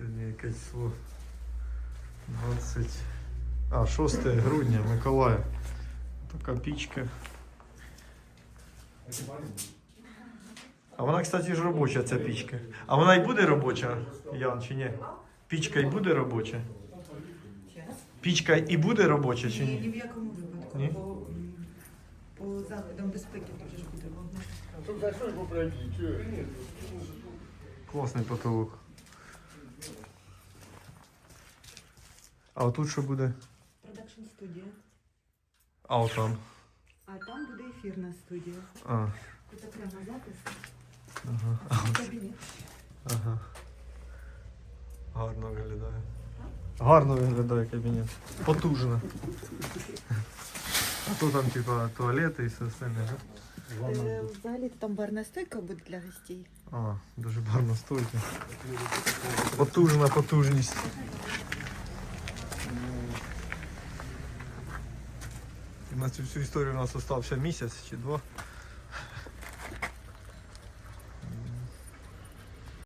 Сьогодні якесь число 20. А, 6 грудня, Миколая. Така пічка. А вона, кстати, ж робоча, ця пічка. А вона й буде робоча, Ян, чи ні? Пічка й буде робоча? Пічка і буде робоча, чи Ні, ні ні? в якому випадку. Ні? По, по заходам безпеки теж ж буде ж? Класний потолок. А отут що буде? Продакшн студія. А отам. А там буде ефірна студія. А, Тут окремо запис. ага. Кабінет. Ага. Гарно виглядає. Гарно виглядає кабінет. Потужно. А тут там типа туалети і все остальне, да? Е, Взагалі там барна стойка буде для гостей. А, дуже барна стойка. Потужна потужність. На цю всю історію у нас остався місяць чи два.